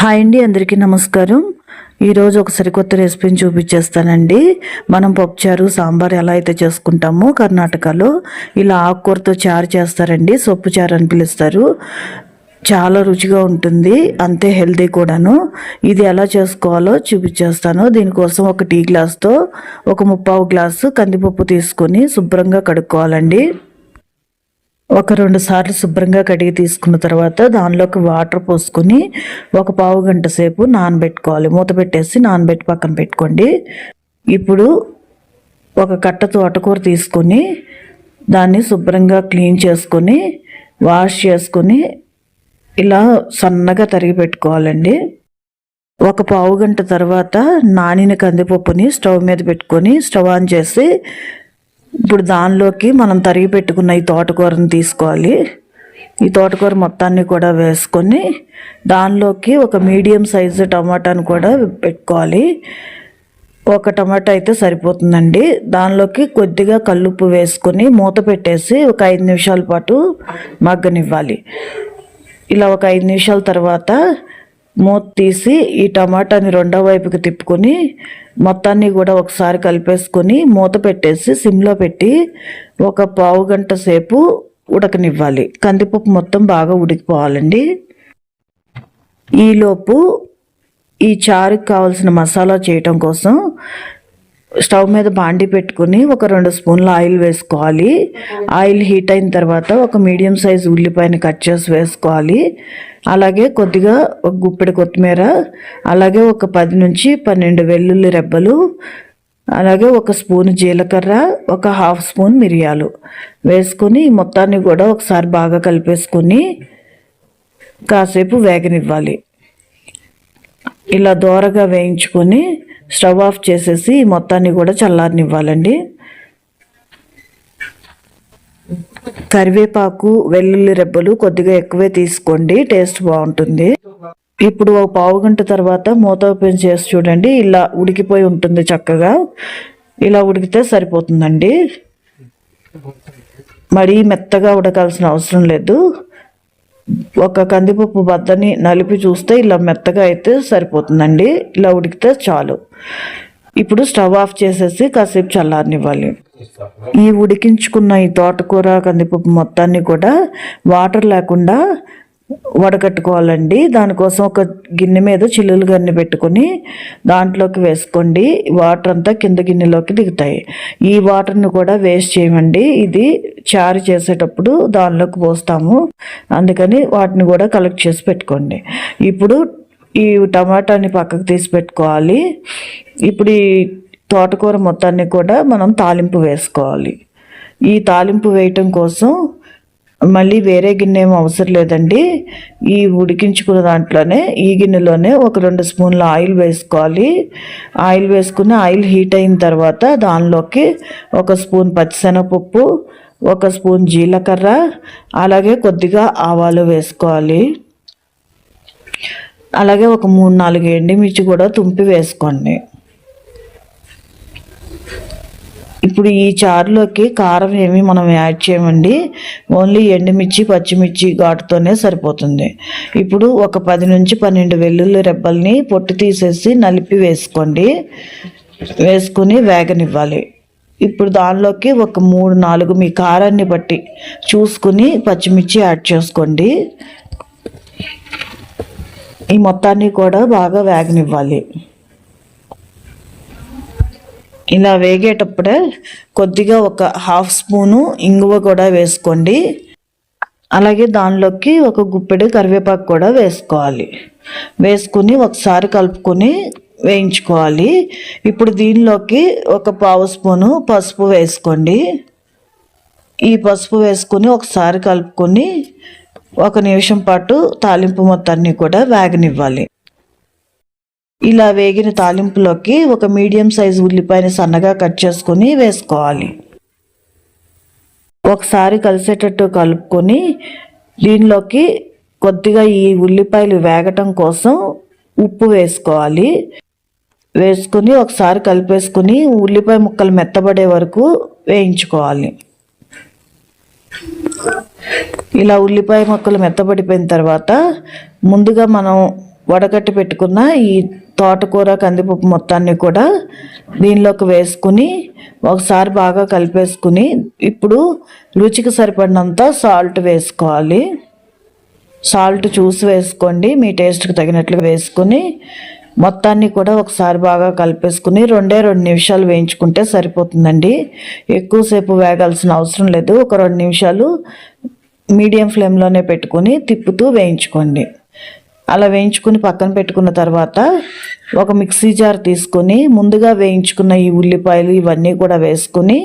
Hi అండి అందరికీ నమస్కారం. ఈరోజు ఒక సరికొత్త రెసిపీని చూపించేస్తానండి. మనం పప్పుచారు సాంబార్ ఎలా అయితే చేసుకుంటామో కర్ణాటకలో ఇలా ఆకుకూరతో చారు చేస్తారండి సొప్పు చారు అని పిలుస్తారు. చాలా రుచిగా ఉంటుంది అంతే హెల్దీ కూడాను. ఇది ఎలా చేసుకోవాలో చూపించేస్తాను. దీనికోసం ఒక టీ గ్లాస్తో ఒక ముప్పావు గ్లాసు కందిపప్పు తీసుకొని శుభ్రంగా కడుక్కోవాలండి. ఒక రెండు సార్లు శుభ్రంగా కడిగి తీసుకున్న తర్వాత దానిలోకి వాటర్ పోసుకొని ఒక పావు గంట సేపు నానబెట్టుకోవాలి. మూత పెట్టేసి నానబెట్టి పక్కన పెట్టుకోండి. ఇప్పుడు ఒక కట్ట తోటకూర తీసుకొని దాన్ని శుభ్రంగా క్లీన్ చేసుకొని వాష్ చేసుకొని ఇలా సన్నగా తరిగి పెట్టుకోవాలండి. ఒక పావు గంట తర్వాత నానిన కందిపప్పుని స్టవ్ మీద పెట్టుకొని స్టవ్ ఆన్ చేసి ఇప్పుడు దానిలోకి మనం తరిగి పెట్టుకున్న ఈ తోటకూరని తీసుకోవాలి. ఈ తోటకూర మొత్తాన్ని కూడా వేసుకొని దానిలోకి ఒక మీడియం సైజు టమాటాను కూడా పెట్టుకోవాలి. ఒక టమాటా అయితే సరిపోతుందండి. దానిలోకి కొద్దిగా కల్లుప్పు వేసుకొని మూత పెట్టేసి ఒక ఐదు నిమిషాల పాటు మగ్గనివ్వాలి. ఇలా ఒక ఐదు నిమిషాల తర్వాత మూత తీసి ఈ టమాటాని రెండో వైపుకి తిప్పుకొని మొత్తాన్ని కూడా ఒకసారి కలిపేసుకొని మూత పెట్టేసి సిమ్లో పెట్టి ఒక పావు గంట సేపు ఉడకనివ్వాలి. కందిపప్పు మొత్తం బాగా ఉడికిపోవాలండి. ఈలోపు ఈ చారుకి కావాల్సిన మసాలా చేయటం కోసం స్టవ్ మీద బాండి పెట్టుకుని ఒక రెండు స్పూన్ల ఆయిల్ వేసుకోవాలి. ఆయిల్ హీట్ అయిన తర్వాత ఒక మీడియం సైజ్ ఉల్లిపాయని కట్ చేసి వేసుకోవాలి. అలాగే కొద్దిగా ఒక గుప్పెడు కొత్తిమీర అలాగే ఒక పది నుంచి పన్నెండు వెల్లుల్లి రెబ్బలు అలాగే ఒక స్పూన్ జీలకర్ర ఒక హాఫ్ స్పూన్ మిరియాలు వేసుకొని ఈ మొత్తాన్ని కూడా ఒకసారి బాగా కలిపేసుకొని కాసేపు వేగనివ్వాలి. ఇలా దోరగా వేయించుకొని స్టవ్ ఆఫ్ చేసేసి మొత్తాన్ని కూడా చల్లారనివ్వాలండి. కరివేపాకు వెల్లుల్లి రెబ్బలు కొద్దిగా ఎక్కువే తీసుకోండి టేస్ట్ బాగుంటుంది. ఇప్పుడు ఒక పావు గంట తర్వాత మూత ఓపెన్ చేసి చూడండి ఇలా ఉడికిపోయి ఉంటుంది చక్కగా. ఇలా ఉడికితే సరిపోతుందండి. మరీ మెత్తగా ఉడకాల్సిన అవసరం లేదు. ఒక కందిపప్పు బద్దని నలిపి చూస్తే ఇలా మెత్తగా అయితే సరిపోతుందండి. ఇలా ఉడికితే చాలు. ఇప్పుడు స్టవ్ ఆఫ్ చేసేసి కాసేపు చల్లారనివ్వాలి. ఈ ఉడికించుకున్న ఈ తోటకూర కందిపప్పు మొత్తాన్ని కూడా వాటర్ లేకుండా వడకట్టుకోవాలండి. దానికోసం ఒక గిన్నె మీద చిల్లులు గన్ని పెట్టుకొని దాంట్లోకి వేసుకోండి. వాటర్ అంతా కింద గిన్నెలోకి దిగుతాయి. ఈ వాటర్ని కూడా వేస్ట్ చేయమండి. ఇది చారు చేసేటప్పుడు దానిలోకి పోస్తాము. అందుకని వాటిని కూడా కలెక్ట్ చేసి పెట్టుకోండి. ఇప్పుడు ఈ టమాటాని పక్కకు తీసి పెట్టుకోవాలి. ఇప్పుడు ఈ తోటకూర మొత్తాన్ని కూడా మనం తాలింపు వేసుకోవాలి. ఈ తాలింపు వేయటం కోసం మళ్ళీ వేరే గిన్నె ఏం అవసరం లేదండి. ఈ ఉడికించుకున్న దాంట్లోనే ఈ గిన్నెలోనే ఒక రెండు స్పూన్ల ఆయిల్ వేసుకోవాలి. ఆయిల్ వేసుకుని ఆయిల్ హీట్ అయిన తర్వాత దానిలోకి ఒక స్పూన్ పచ్చిశనగపప్పు ఒక స్పూన్ జీలకర్ర అలాగే కొద్దిగా ఆవాలు వేసుకోవాలి. అలాగే ఒక మూడు నాలుగు ఎండిమిర్చి కూడా తుంపి వేసుకోండి. ఇప్పుడు ఈ చారులోకి కారం ఏమి మనం యాడ్ చేయమండి. ఓన్లీ ఎండుమిర్చి పచ్చిమిర్చి ఘాటుతోనే సరిపోతుంది. ఇప్పుడు ఒక పది నుంచి పన్నెండు వెల్లుల్లి రెబ్బల్ని పొట్టు తీసేసి నలిపి వేసుకోండి. వేసుకుని వేగనివ్వాలి. ఇప్పుడు దానిలోకి ఒక మూడు నాలుగు మీ కారాన్ని బట్టి చూసుకుని పచ్చిమిర్చి యాడ్ చేసుకోండి. ఈ మొత్తాన్ని కూడా బాగా వేగనివ్వాలి. ఇలా వేగేటప్పుడే కొద్దిగా ఒక హాఫ్ స్పూను ఇంగువ కూడా వేసుకోండి. అలాగే దానిలోకి ఒక గుప్పెడు కరివేపాకు కూడా వేసుకోవాలి. వేసుకుని ఒకసారి కలుపుకొని వేయించుకోవాలి. ఇప్పుడు దీనిలోకి ఒక పావు స్పూను పసుపు వేసుకోండి. ఈ పసుపు వేసుకొని ఒకసారి కలుపుకొని ఒక నిమిషం పాటు తాలింపు మొత్తాన్ని కూడా వేగనివ్వాలి. ఇలా వేగిన తాలింపులోకి ఒక మీడియం సైజు ఉల్లిపాయని సన్నగా కట్ చేసుకొని వేసుకోవాలి. ఒకసారి కలిసేటట్టు కలుపుకొని దీనిలోకి కొద్దిగా ఈ ఉల్లిపాయలు వేగటం కోసం ఉప్పు వేసుకోవాలి. వేసుకుని ఒకసారి కలిపేసుకుని ఉల్లిపాయ ముక్కలు మెత్తబడే వరకు వేయించుకోవాలి. ఇలా ఉల్లిపాయ ముక్కలు మెత్తబడిపోయిన తర్వాత ముందుగా మనం వడగట్టి పెట్టుకున్న ఈ తోటకూర కందిపప్పు మొత్తాన్ని కూడా దీనిలోకి వేసుకుని ఒకసారి బాగా కలిపేసుకుని ఇప్పుడు రుచికి సరిపడినంత సాల్ట్ వేసుకోవాలి. సాల్ట్ చూసి వేసుకోండి మీ టేస్ట్కి తగినట్లు వేసుకుని మొత్తాన్ని కూడా ఒకసారి బాగా కలిపేసుకుని రెండే రెండు నిమిషాలు వేయించుకుంటే సరిపోతుందండి. ఎక్కువసేపు వేగాల్సిన అవసరం లేదు ఒక రెండు నిమిషాలు మీడియం ఫ్లేమ్లోనే పెట్టుకుని తిప్పుతూ వేయించుకోండి. అలా వేయించుకుని పక్కన పెట్టుకున్న తర్వాత ఒక మిక్సీ జార్ తీసుకొని ముందుగా వేయించుకున్న ఈ ఉల్లిపాయలు ఇవన్నీ కూడా వేసుకుని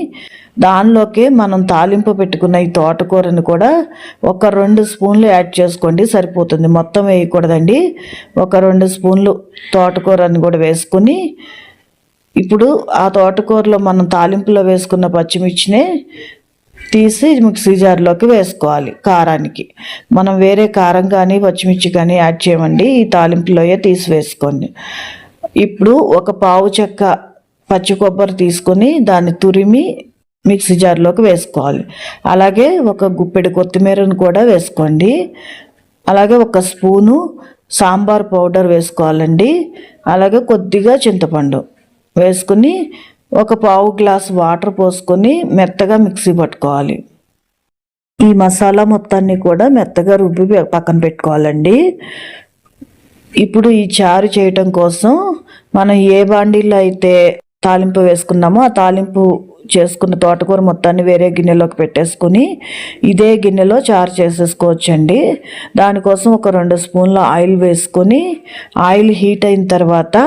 దానిలోకి మనం తాలింపు పెట్టుకున్న ఈ తోటకూరని కూడా ఒక రెండు స్పూన్లు యాడ్ చేసుకోండి సరిపోతుంది. మొత్తం వేయకూడదండి. ఒక రెండు స్పూన్లు తోటకూరని కూడా వేసుకుని ఇప్పుడు ఆ తోటకూరలో మనం తాలింపులో వేసుకున్న పచ్చిమిర్చినే తీసి మిక్సీ జార్లోకి వేసుకోవాలి కారానికి. మనం వేరే కారం కానీ పచ్చిమిర్చి కానీ యాడ్ చేయమండి. ఈ తాలింపులోయే తీసి వేసుకోండి. ఇప్పుడు ఒక పావు చెక్క పచ్చి కొబ్బరి తీసుకొని దాన్ని తురిమి మిక్సీ జార్లోకి వేసుకోవాలి. అలాగే ఒక గుప్పెడు కొత్తిమీరను కూడా వేసుకోండి. అలాగే ఒక స్పూను సాంబార్ పౌడర్ వేసుకోవాలండి. అలాగే కొద్దిగా చింతపండు వేసుకుని ఒక పావు గ్లాస్ వాటర్ పోసుకొని మెత్తగా మిక్సీ పట్టుకోవాలి. ఈ మసాలా మొత్తాన్ని కూడా మెత్తగా రుబ్బి పక్కన పెట్టుకోవాలండి. ఇప్పుడు ఈ చారు చేయటం కోసం మనం ఏ బాండీలో అయితే తాలింపు వేసుకున్నామో ఆ తాలింపు చేసుకున్న తోటకూర మొత్తాన్ని వేరే గిన్నెలోకి పెట్టేసుకుని ఇదే గిన్నెలో చారు చేసేసుకోవచ్చండి. దానికోసం ఒక రెండు స్పూన్ల ఆయిల్ వేసుకొని ఆయిల్ హీట్ అయిన తర్వాత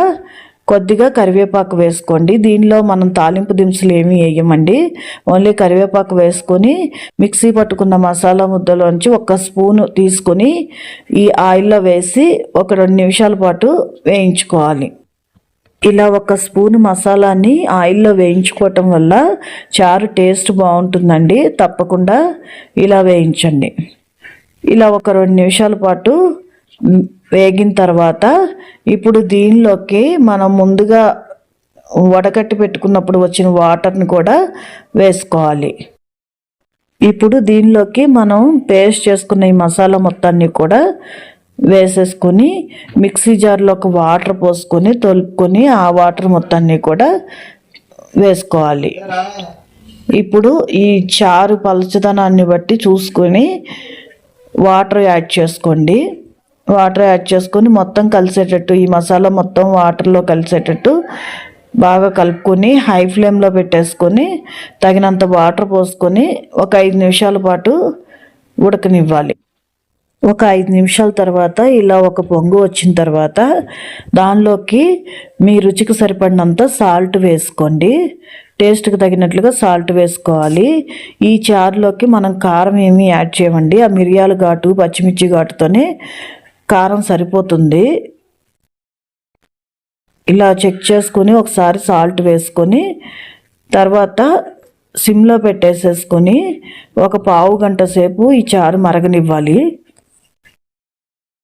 కొద్దిగా కరివేపాకు వేసుకోండి. దీనిలో మనం తాలింపు దినుసులు ఏమీ వేయమండి. ఓన్లీ కరివేపాకు వేసుకొని మిక్సీ పట్టుకున్న మసాలా ముద్దలోంచి ఒక స్పూను తీసుకొని ఈ ఆయిల్లో వేసి ఒక రెండు నిమిషాల పాటు వేయించుకోవాలి. ఇలా ఒక స్పూన్ మసాలాని ఆయిల్లో వేయించుకోవటం వల్ల చారు టేస్ట్ బాగుంటుందండి. తప్పకుండా ఇలా వేయించండి. ఇలా ఒక రెండు నిమిషాల పాటు వేగిన తర్వాత ఇప్పుడు దీనిలోకి మనం ముందుగా వడకట్టి పెట్టుకున్నప్పుడు వచ్చిన వాటర్ని కూడా వేసుకోవాలి. ఇప్పుడు దీనిలోకి మనం పేస్ట్ చేసుకున్న ఈ మసాలా మొత్తాన్ని కూడా వేసేసుకొని మిక్సీ జార్లో ఒక వాటర్ పోసుకొని తొలుపుకొని ఆ వాటర్ మొత్తాన్ని కూడా వేసుకోవాలి. ఇప్పుడు ఈ చారు పలచదనాన్ని బట్టి చూసుకొని వాటర్ యాడ్ చేసుకోండి. వాటర్ యాడ్ చేసుకొని మొత్తం కలిసేటట్టు ఈ మసాలా మొత్తం వాటర్లో కలిసేటట్టు బాగా కలుపుకొని హై ఫ్లేమ్లో పెట్టేసుకొని తగినంత వాటర్ పోసుకొని ఒక ఐదు నిమిషాల పాటు ఉడకనివ్వాలి. ఒక ఐదు నిమిషాల తర్వాత ఇలా ఒక పొంగు వచ్చిన తర్వాత దానిలోకి మీ రుచికి సరిపడినంత సాల్ట్ వేసుకోండి. టేస్ట్కి తగినట్లుగా సాల్ట్ వేసుకోవాలి. ఈ చారులోకి మనం కారం ఏమీ యాడ్ చేయమండి. ఆ మిరియాల ఘాటు పచ్చిమిర్చి ఘాటుతోనే కారం సరిపోతుంది. ఇలా చెక్ చేసుకొని ఒకసారి సాల్ట్ వేసుకొని తర్వాత సిమ్లో పెట్టేసేసుకొని ఒక పావు గంట సేపు ఈ చారు మరగనివ్వాలి.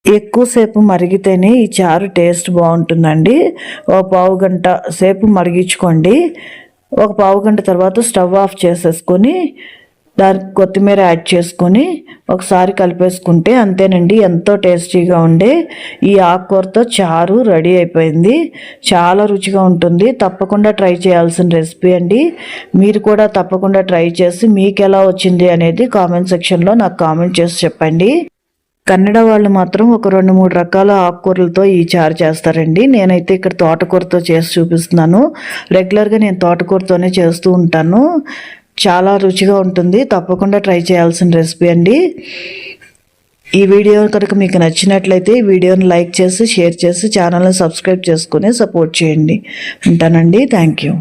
ఎక్కువసేపు మరిగితేనే ఈ చారు టేస్ట్ బాగుంటుందండి. ఒక పావు గంట సేపు మరిగించుకోండి. ఒక పావు గంట తర్వాత స్టవ్ ఆఫ్ చేసేసుకొని దానికి కొత్తిమీర యాడ్ చేసుకొని ఒకసారి కలిపేసుకుంటే అంతేనండి ఎంతో టేస్టీగా ఉండే ఈ ఆకుకూరతో చారు రెడీ అయిపోయింది. చాలా రుచిగా ఉంటుంది. తప్పకుండా ట్రై చేయాల్సిన రెసిపీ అండి. మీరు కూడా తప్పకుండా ట్రై చేసి మీకు ఎలా వచ్చింది అనేది కామెంట్ సెక్షన్లో నాకు కామెంట్ చేసి చెప్పండి. కన్నడ వాళ్ళు మాత్రం ఒక రెండు మూడు రకాల ఆకుకూరలతో ఈ చారు చేస్తారండి. నేనైతే ఇక్కడ తోటకూరతో చేసి చూపిస్తున్నాను. రెగ్యులర్గా నేను తోటకూరతోనే చేస్తూ ఉంటాను. చాలా రుచిగా ఉంటుంది. తప్పకుండా ట్రై చేయాల్సిన రెసిపీ అండి. ఈ వీడియో కనుక మీకు నచ్చినట్లయితే ఈ వీడియోని లైక్ చేసి షేర్ చేసి ఛానల్ని సబ్స్క్రైబ్ చేసుకుని సపోర్ట్ చేయండి. ఉంటానండి. Thank you